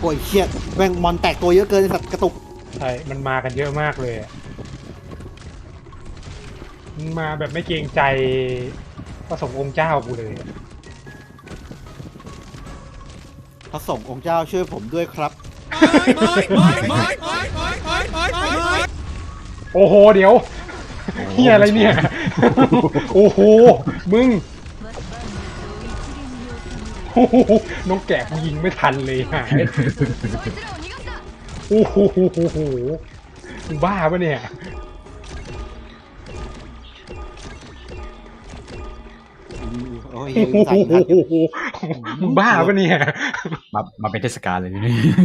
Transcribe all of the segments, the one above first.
โอ้ยเครียดแม่งมอนแตกตัวเยอะเกินไอ้สัตว์กระตุก ใช่ มันมากันเยอะมากเลยอะมึงมาแบบไม่เกรงใจพระสงฆ์องค์เจ้ากูเลยอะพระสงฆ์องค์เจ้าช่วยผมด้วยครับ โอ้โห เดี๋ยวเฮียอะไรเนี่ย โอ้โห มึง โอ้โหน้องแกะกูยิงไม่ทันเลยหายโอ้โหมึงบ้าปะเนี่ย โอ้ยโอ้ใส่โหนัดอยู่มึงบ้าปะเนี่ย มามาเป็นเทศกาลเลยนี่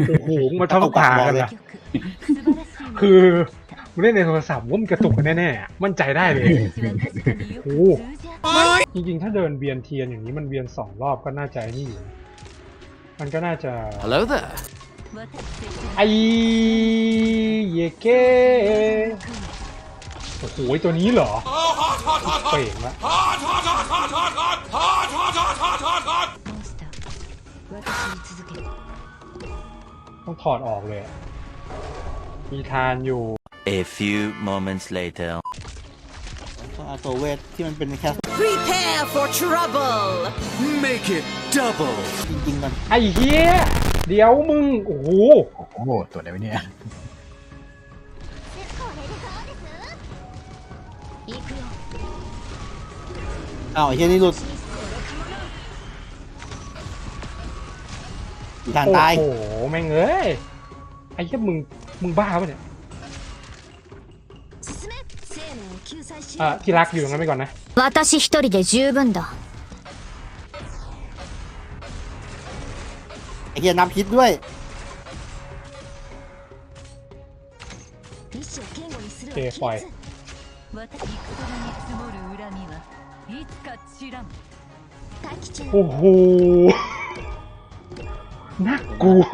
โอ้โหมึงมาเท่าผ่ากันอะคือมึงเล่นในโทรศัพท์ว่ามันกระตุกกันแน่ๆอะมั่นใจได้เลย โอ้โห จริงๆ ถ้าเดินเวียนเทียนอย่างนี้มันเวียนสองรอบก็น่าจะไอ้นี่อยู่นะมันก็น่าจะ Hello there. ไอเยเก้โอ้โหตัวนี้เหรอเป่งละต้องถอดออกเลยอะมีทานอยู่ A few moments later. ต้องเอาตัวเวทที่มันเป็นแค่ Prepare for trouble! Make it double. จริงๆกันไอ้เหี้ยเดี๋ยวมึง โอ้โหโอ้โหตัวไหนวะเนี่ยอ้าวไอ้เหี้ยนี่หลุดอีกทางตาย โอ้โห แม่งเอ้ย ไอ้เหี้ยมึง มึงบ้าปะเนี่ย อ่ะที่รักอยู่ตรงนั้นไปก่อนนะ 私一人で十分だ ไอ้เหี้ยนับพิษด้วย โอเคปล่อย โอ้โห น่ากลัว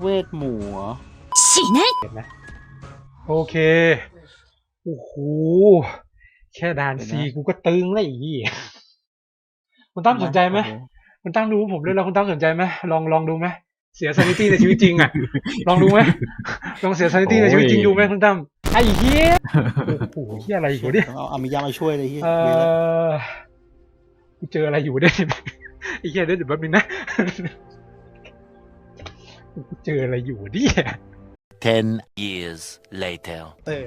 เวทหมูเหรอ 死ね เห็นไหมโอเค โอ้โห แค่ด่านซีกูก็ตึงแล้วไอเหียคุณตั้มสนใจไหมคุณตั้มดูผมด้วยแล้วคุณตั้มสนใจไหมลองลองดูไหมเสียซานิตี้ในชีวิตจริงอะ ลองดูไหมลองเสียซานิตี้ในชีวิตจริงดูไหมคุณตั้มไอ้เหี้ยโอ้โหเหี้ยอะไรอยู่เนี่ยต้องเอาอามิยามาช่วยเลยเหี้ยเออกูเจออะไรอยู่เนี่ยไอ้เหี้ยเดี๋ยวแป๊บนึงนะกูเจออะไรอยู่เนี่ย Ten years later. เออ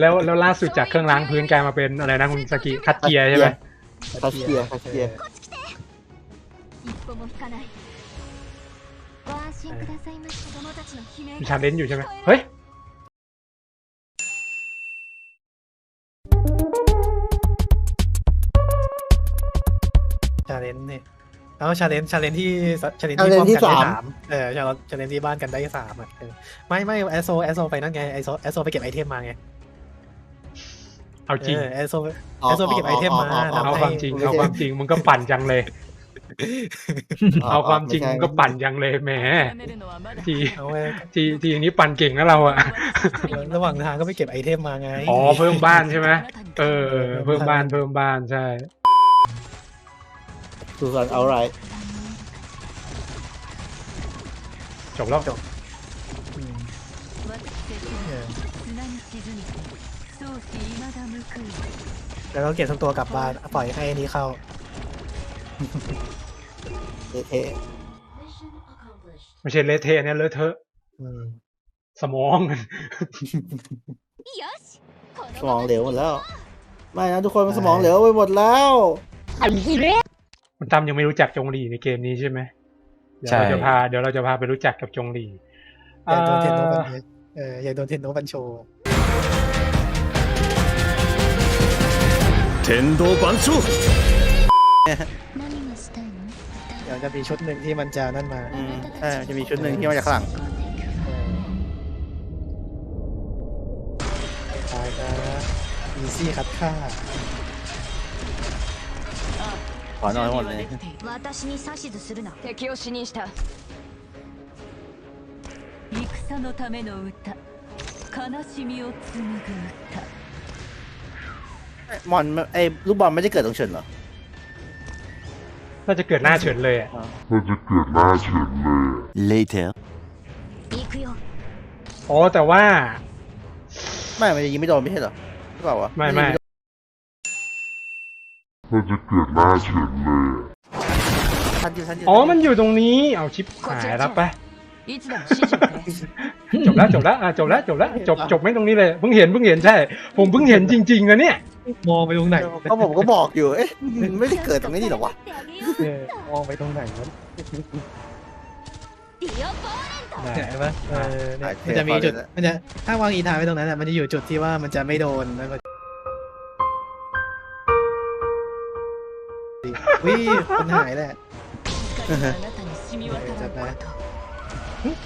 แล้วแล้วล่าสุดจากเครื่องล้างพื้นกลายมาเป็นอะไรนะคุณสกิคัดเกียใช่ไหมคัดเกียร์คัดเกียร์มีชาเลนจ์อยู่ใช่ไหมเฮ้ย แล้วชาเลนจ์ชาเลนจ์ที่ชาเลนจ์ชาเลที่นป้องจ์ที่กันได้สามสามเออชาเลนจ์ชาเลนจ์ที่บ้านกันได้สามอะเออไม่ไม่แอสโซแอสโซไปนั่นไงไอโซแอสโซไปเก็บไอเทมมาไงเอาจริงเออแอสโซแอสโซไปเก็บไอเทมมาเอาทำความให้จริงเอาความจริงมึงก็ปั่นจังเลย เอาความจริงไใช่มึงก็ปั่นจังเลยแหมทีเอาไว้ทีทีอย่างนี้ปั่นเก่งนะเราอะระหว่างทางก็ไปเก็บไอเทมมาไงอ๋อเพิ่มบ้านใช่ไหมเออ เพิ่มบ้านเพิ่มบ้านใช่ สุสานเอาไรจบแล้วจบอืมเออแล้วก็เก็บทั้งตัวกลับบ้านปล่อยให้อันนี้เข้าเท่ไม่ใช่เละเทะเนี่ยเลอะเทอะอืมสมอง สมองเหลวหมดแล้ว ไม่นะทุกคนมันสมองเหลวไปหมดแล้ว ตั้มยังไม่รู้จักจงหลีในเกมนี้ใช่ไหมเดี๋ยวเราจะพาเดี๋ยวเราจะพาไปรู้จักกับจงหลีอย่าโดนเทนโนบันเอออย่าโดนเทนโนบันโชเทนโดบันโชเดี๋ยวจะมีชุดหนึ่งที่มันจะนั่นมาใช่จะมีชุดหนึ่งที่มาจากข้างหลังตายแล้วมีซี่คัดค่า อนอนหมดเลย 私に指図するな敵を死認した戦のための歌悲しみを紡ぐ歌 มอนไอ้ลูกบอลไม่ได้เกิดตรงเฉินเหรอ น่าจะเกิดหน้าเฉินเลยอะ Later. 行くよ อ๋อแต่ว่า ไม่มันจะยิงไม่โดนไม่ใช่เหรอหรือเปล่าวะ ไม่ไม่ ทันอยู่ทันอยู่ อ๋อมันอยู่ตรงนี้เอาชิปหายรับไป いつでも指示をくれ จบแล้วจบแล้วอ่ะจบแล้วจบแล้วจบจบไม่ตรงนี้เลยเพิ่งเห็นเพิ่งเห็นใช่ ผมเพิ่งเห็นจริงๆอะเนี่ย มองไปตรงไหน ก็ผมก็บอกอยู่ เอ๊ะมันไม่ได้เกิดตรงนี้นี่หรอวะ เออมองไปตรงไหนวะ ディオポーレント เนี่ยเห็นปะเออเนี่ยมันจะมีจุดมันจะถ้าวางอีธานไว้ตรงนั้นอ่ะมันจะอยู่จุดที่ว่ามันจะไม่โดนแล้วก็ นี่ปัญหาแหละ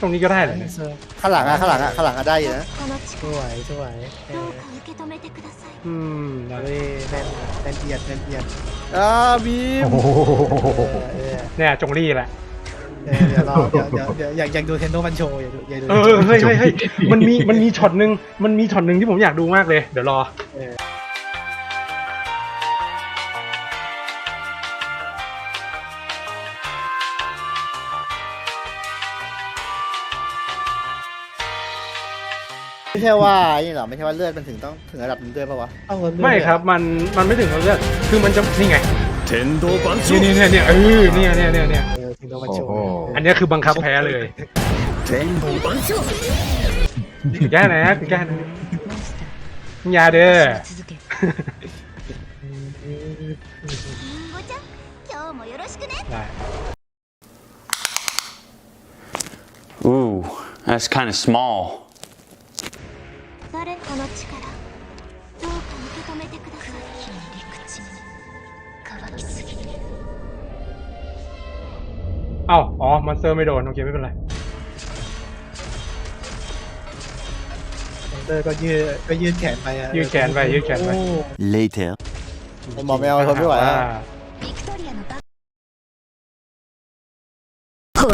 ตรงนี้ก็ได้เลยข้างหลังอะข้างหลังอะข้างหลังอะได้อยู่นะสวยสวยเอออืมเฮ้ยแน่นแน่นเอียดแน่นเอียดอ่าบีมเนี่ยจงรี่แหละ เอดี๋ยวรอเดี๋ยวอยากากดูเทนโดมันโชอยากดูเฮ้ยเฮ้ยเฮ้ยมันมีมันมีช็อตหนึ่งมันมีช็อตหนึ่งที่ผมอยากดูมากเลย เดี๋ยวรอ ไม่ใช่ว่านี่หรอไม่ใช่ว่าเลือดมันถึงต้องถึงระดับนี้ด้วยปะวะ ต้องลดเลือด ไม่ครับมันมันไม่ถึงกับเลือดคือมันจะนี่ไง 天道万 นี่นี่เนี่ยเนี่ยเออเนี่ยเนี่ยเนี่ยเนี่ย เออเทนโดมัน โอ้ โชว์ โห อันเนี้ยคือบังคับแพ้เลย 天道万象 แก้นะแก้นะอยาเด้อ 続けリンゴちゃん今日もよろしくね ได้ Ooh, that's kind of small. 誰この力どうか受け止めてください陸地乾きすぎ เอ้าอ๋อมอนสเตอร์ไม่โดนโอเคไม่เป็นไร เตอร์ก็ยืดก็ยืดแขนไปอะ ยืดแขนไปยืดแขนไป โอ้ Later. ผมบอกไม่เอาทนไม่ไหวอะ ビクトリアのバ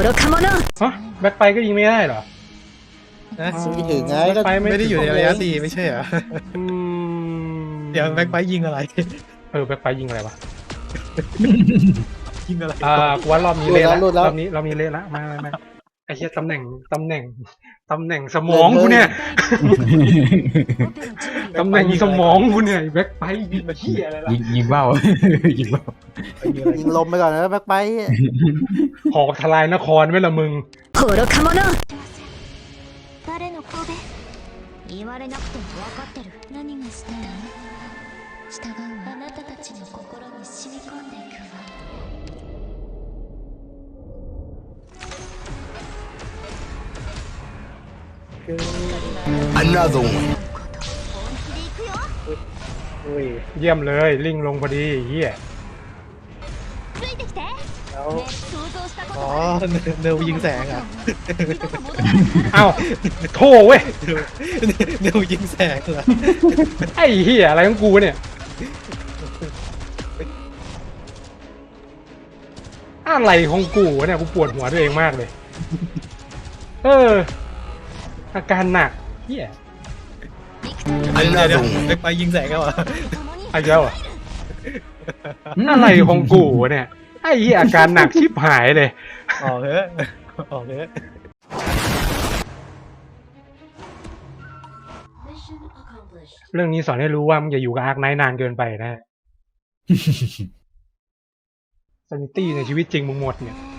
愚か者 ฮะแบ็คไปก็ยิงไม่ได้เหรอ นะ สู้ไม่ถึงไงก็ ไป ไม่ได้อยู่ในระยะสี่ไม่ใช่เหรอ อืม เดี๋ยวแบ็คไบยิงอะไร เออแบ็คไปยิงอะไรวะ ยิงอะไร อ่ากูว่ารอบนี้เละละรอบนี้รอบนี้เละละมามามาไอ้เหี้ยตำแหน่งตำแหน่งตำแหน่งสมองกูเนี่ย オペの準備を ตำแหน่งสมองกูเนี่ยแบ็คไปยิงมาเหี้ยอะไรล่ะ ยิงยิงเบ้า ยิงเบ้า ยิงอะไร ยิงลมไปก่อนนะแบ็คไป หอกทลายนครไหมล่ะมึง 愚か者誰の神戸 言われなくても分かってる何がしたい従うわあなたたちの心に染み込んでいくわ Another one. อุ้ย เยี่ยมเลยลิงลงพอดีเหี้ย ついてきて แล้วอ๋อเนวยิงแสงอะเอ้าโถ่เว้ยเนวยิงแสงเหรอไอ้เหี้ยอะไรของกูเนี่ยอะไรของกูเนี่ยกูปวดหัวตัวเองมากเลย เออ อาการหนักเหี้ยเไปยิงแสงเขาอะไอ้เจ้าอะอะไรของกูเนี่ย ไอ้เหี้ยอาการหนักชิบหายเลย ออกเถอะออกเถอะเรื่องนี้สอนให้รู้ว่ามึงอย่าอยู่กับอาร์คไนท์นานเกินไปนะซนิตี้ในชีวิตจริงมึงหมดเนี่ยね